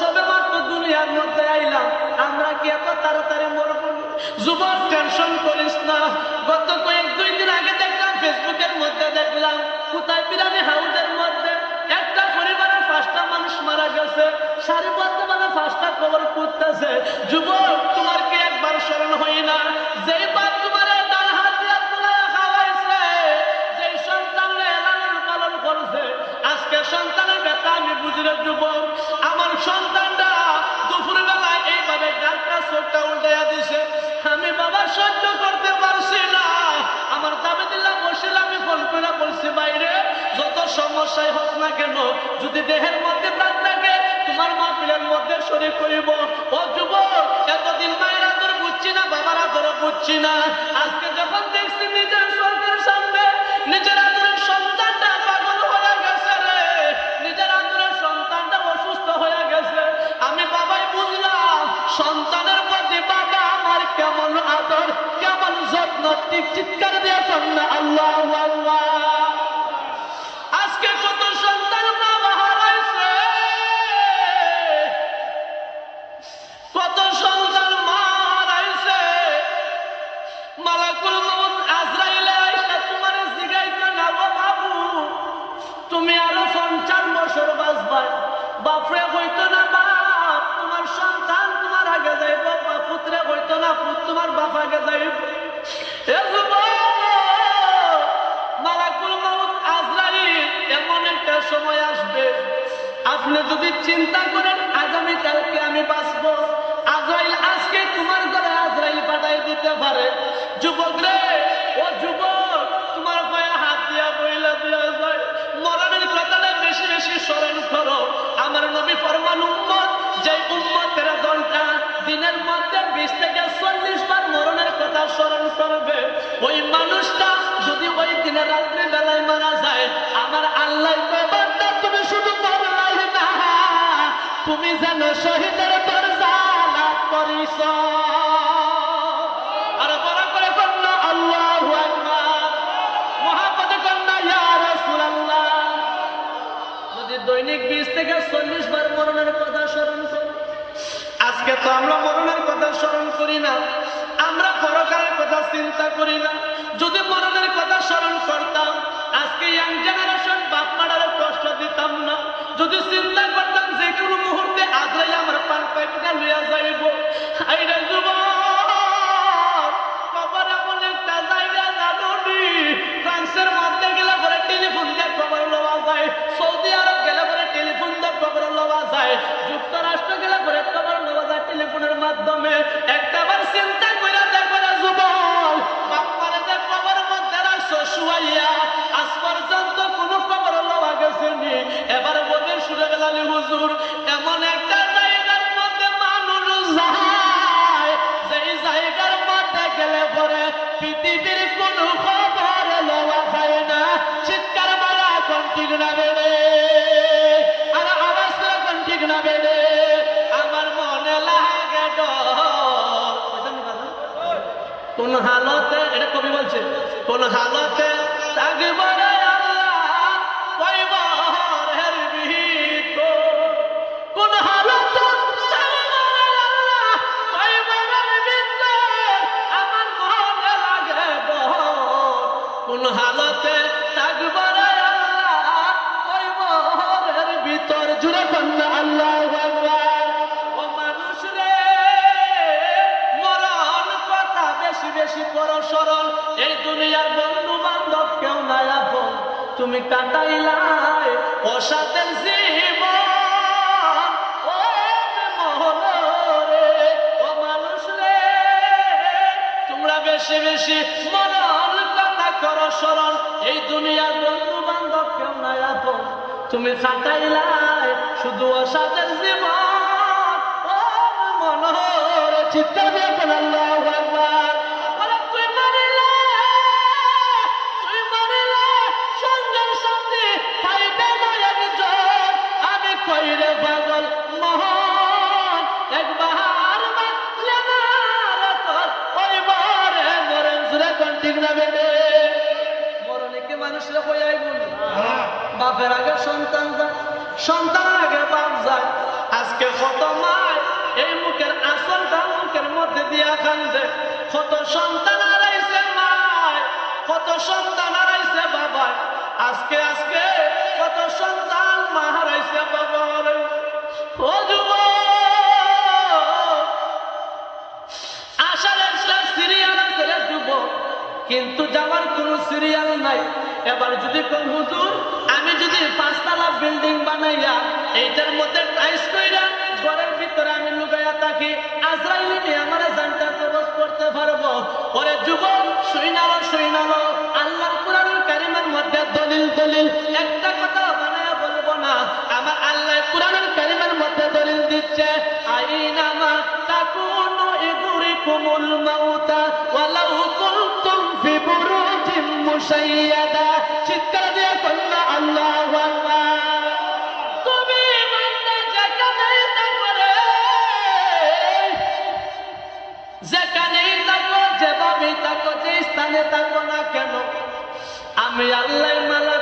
সবে মাত্র দুনিয়ার মধ্যে আইলাম। আমরা কি এত তাড়াতাড়ি মরব? যুবক টেনশন করিস না। গত কয়েক দুই দিন আগে দেখলাম ফেসবুকের মধ্যে দেখলাম, কোথায় বিরানি হাউসের মধ্যে একটা পরিবারের পাঁচটা মানুষ মারা গেছে। সারিবদ্ধভাবে পাঁচটা খবর করতেছে যুবক, তোমার কি একবার স্মরণ হই না? সহ্য করতে পারছি না। আমার দাবি দিল্লা বসিল, আমি ফোন করে বলছি, বাইরে, যত সমস্যাই হোক না কেন, যদি দেহের মধ্যে প্রাণ থাকে, তোমার মা মাহফিলের মধ্যে শরীর করিব ও যুবক, এতদিন মায়ের আদর বুঝছি না, বাবার আদর বুঝছি না। আজকে যখন ঠিক চিৎকার দিয়ে না। আল্লাহ আল্লাহ আজকে কত সন্তান বাবা হারাইছে কত সন্তান মারাইছে মালাকুল মউত আজরাইলে আইসা তোমার জিগাইতে না গো বাবু, তুমি আরও পঞ্চাশ বছর বাঁচবাই। বাপরে হইতো না বাপ, তোমার সন্তান তোমার আগে যাইব পুত্রে হইতো না পুত তোমার বাপ আগে যাইব। আপনি যদি চিন্তা করেন আগামী কালকে আমি বাঁচবো। আজরাইল আজকে তোমার ঘরে আজরাইল পাঠাই দিতে পারে। যুবক রে, ও যুবক, তোমার পায়ে হাত দিয়া বইলা দিয়া যায়। মরণের কথাটা বেশি বেশি স্মরণ করো। আমার নবী ফরমান উম্মত যে উম্মতের দলটা দিনের মধ্যে বিশ থেকে স্মরণ করবে ওই মানুষটা যদি ওই দিনের রাত্রি বেলায় মারা যায়, আমার আল্লাহ তুমি শুধু না। তুমি যেন শহীদের করিস। থেকে আজকে তো আমরা মরণের কথা স্মরণ করি না। আমরা পরকালের কথা চিন্তা করি না। যদি মরণের কথা স্মরণ করতাম, আজকে ইয়াং জেনারেশন বাপ মারার কষ্ট দিতাম না। যদি চিন্তা করতাম, যে কোনো মুহূর্তে আজরাই আমার পান পাইপটা লইয়া যাইব। আইরে যুবক কবর এমন একটা জায়গা জানুনি। ফ্রান্সের মধ্যে গেলে পরে টেলিফোন দিয়ে খবর লওয়া যায়। সৌদি আরব গেলে পরে টেলিফোন দিয়ে খবর লওয়া যায়। যুক্তরাষ্ট্র গেলে পরে খবর টেলিফোনের মাধ্যমে একটা বার চিন্তা করে দেখো না যুবক যে মধ্যে রাখছো শুয়াইয়া, আজ পর্যন্ত লওয়া গেছে নি এবার বলে হুজুর, এমন একটা মধ্যে গেলে পরে কোন না। চিৎকার মারা কোন ঠিক না বেড়ে কোন হালতে এটা কবি বলছে কোন হালতে আগে রে তুমি কাটাইলাই অসাতের বেশি বেশি মরণ কথা করো সরল এই দুনিয়ার বন্ধু বান্ধব কেউ নাই আপন। তুমি কাটাইলাই শুধু অসাতের জীবন। চিত্র দেখুন আল্লাহ বলি। বাপের আগে সন্তান যায় সন্তান আগে বাপ যায়। আজকে কত মায় এই মুখের আসলটা মুখের মধ্যে দিয়া কান্দে কত সন্তান হারাইছে মায় কত সন্তান হারাইছে বাবা আজকে আজকে কত সন্তান মা হারাইছে বাবা কিন্তু যাওয়ার কোনো সিরিয়াল নাই। এবার যদি কোন, হুজুর, আমি যদি পাঁচতলা বিল্ডিং বানাইয়া এইটার মধ্যে টাইস কইরা ঘরের ভিতরে আমি লুকাইয়া থাকি, আজরাইলি নিয়ে আমার জানটা প্রবেশ করতে পারব? পরে যুবক শুইনালো শুইনালো আল্লাহর কোরআনুল কারিমের মধ্যে দলিল দলিল। একটা কথা বানায়া বলব না। আমার আল্লাহ কোরআনুল কারিমের মধ্যে দলিল দিচ্ছে, আইনামা তাকুনু ইদরিকুমুল মাউতা ওয়ালাউ ফি মুশাইয়াদা চিৎকার দিয়ে কন্যা, আল্লাহ তুমি বান্দা যেখানেই থাকো, যেভাবেই থাকো, যে স্থানে থাকো না কেন, আমি আল্লাহ মালাকুল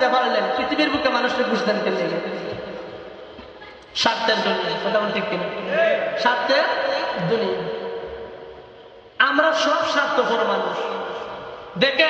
দিতে পারলেন, পৃথিবীর বুকে মানুষকে ঘুষ দেন কেন স্বার্থের জন্য, কথা ঠিক কিনা? স্বার্থের দুনিয়া আমরা সব স্বার্থপর মানুষ। দেখেন